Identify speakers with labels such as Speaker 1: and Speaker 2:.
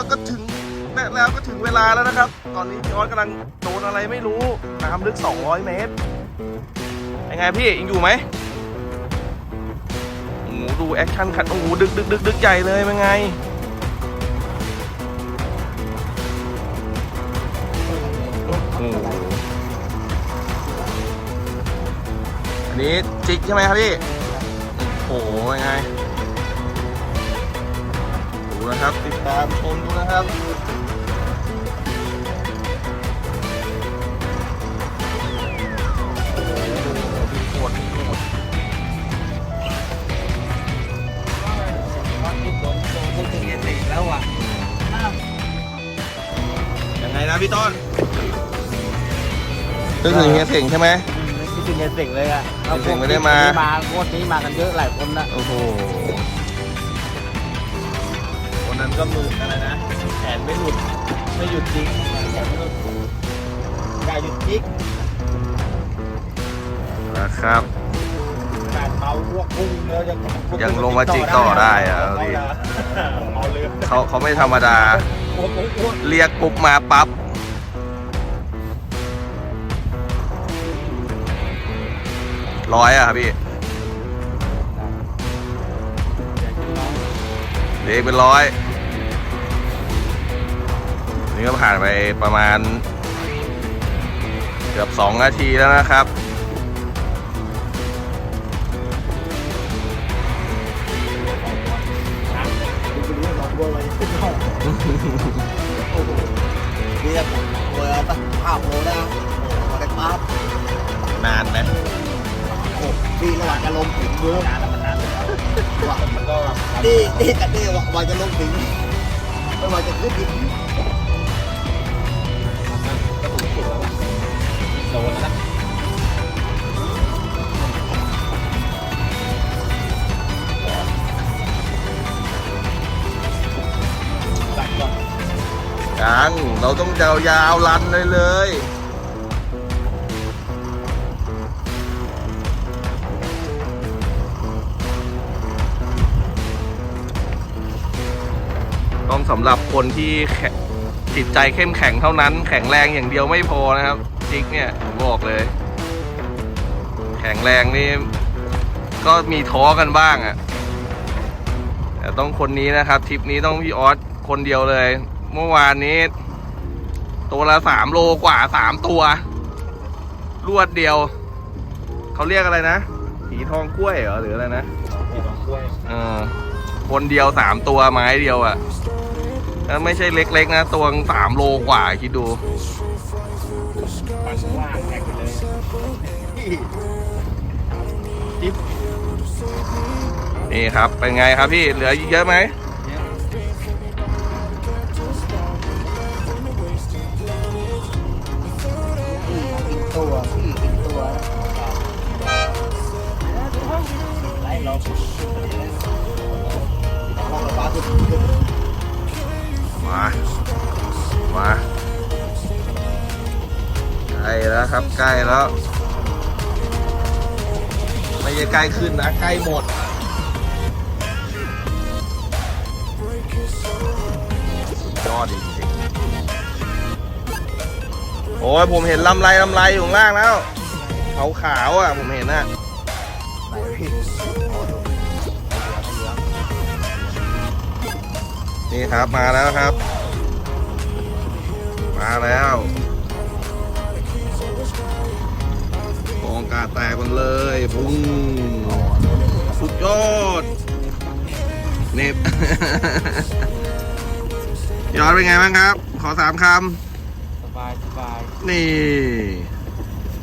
Speaker 1: แล้วก็ถึงและแล้วก็ถึงเวลาแล้วนะครับ ตอนนี้พี่ออสกำลังโดนอะไรไม่รู้น้ำลึก 200 เมตรยังไงพี่ยังอยู่ไหมโอ้โหดูแอคชั่นคันโอ้โหดึกดึกดึกดึกใหญ่เลยเป็นไงอันนี้จิกใช่ไหมครับพี่ โอ้โหยังไง นะครับ ติดตามชมดูนะครับโอ้โหมีโคตรมีโคตรยังไงนะพี่ต้นนึกถึงเฮียเสงใช่ไหม
Speaker 2: ไม่คิดถึงเงินเสกเลยอะ
Speaker 1: เงินเสกไม่ได้มา
Speaker 2: มาโคตรนี้มากันเยอะหลายคนนะ
Speaker 1: โอ้โห ก็หมื่นอะไรนะ
Speaker 2: แขนไม่หลุดไม่หยุดจริงแขนไม่หลุดกายหยุดจิก
Speaker 1: นะครับ
Speaker 2: การเมาพวกพุ่งแล้วยัง
Speaker 1: ยังลงมาจิกต่อได้อะเอาดิ
Speaker 2: เอาเลย
Speaker 1: เขาเขาไม่ธรรมดา
Speaker 2: โอ้โหโอ้โห
Speaker 1: เรียกปุ๊บมาปั๊บ ร้อยอะครับพี่เด็กเป็นร้อย นี่ก็ผ่านไปประมาณ เกือบสองนาทีแล้วนะครับ
Speaker 2: เรียกโอ้ยตั้งภาพโลได้โอ้โหได้ปั๊บ
Speaker 1: นานไหม
Speaker 2: โอ้พี่ระหว่างจะลงถึงเยอะนานแล้วมันนานเลยว่ามันก็นี่นี่กันนี่ว่าว่าจะลงถึงไม่ว่าจะขึ้นอีก
Speaker 1: ยังเราต้องยาวๆรันเลยเลย ต้องสำหรับคนที่แข็งจิตใจเข้มแข็งเท่านั้น แข็งแรงอย่างเดียวไม่พอนะครับจิกเนี่ยผมบอกเลย แข็งแรงนี่ก็มีท้อกันบ้างอะ่ะแต่ต้องคนนี้นะครับทริปนี้ต้องพี่ออสคนเดียวเลย เมื่อวานนี้ ตัวละสามโลกว่าสามตัว รวดเดียว เขาเรียกอะไรนะผีทองกล้วยเหรอหรืออะไรนะเออคนเดียวสามตัวไม้เดียวอะ่ะแล้วไม่ใช่เล็กๆนะ ตัวสามโลกว่าคิดดู
Speaker 2: ปันว่างแข่งเลย
Speaker 1: นี่ครับ เป็นไงครับพี่ เหลืออีกเยอะไหม
Speaker 2: เรา
Speaker 1: มา มาใกล้แล้วครับใกล้แล้ว ไม่ใช่ใกล้ขึ้นนะใกล้หมดสุดยอดจริงๆโอ้ยผมเห็นลำไรลำไรอยู่ข้างล่างแล้วขาวขาวอะ ผมเห็นน่ะ
Speaker 2: นพี่
Speaker 1: นี่ครับมาแล้วครับ มาแล้วกองกาแตกมันเลยปุ้งสุดยอดเน็บยอดเป็นไงบ้างครับ ขอสามค
Speaker 2: สบายสบายำ
Speaker 1: นี่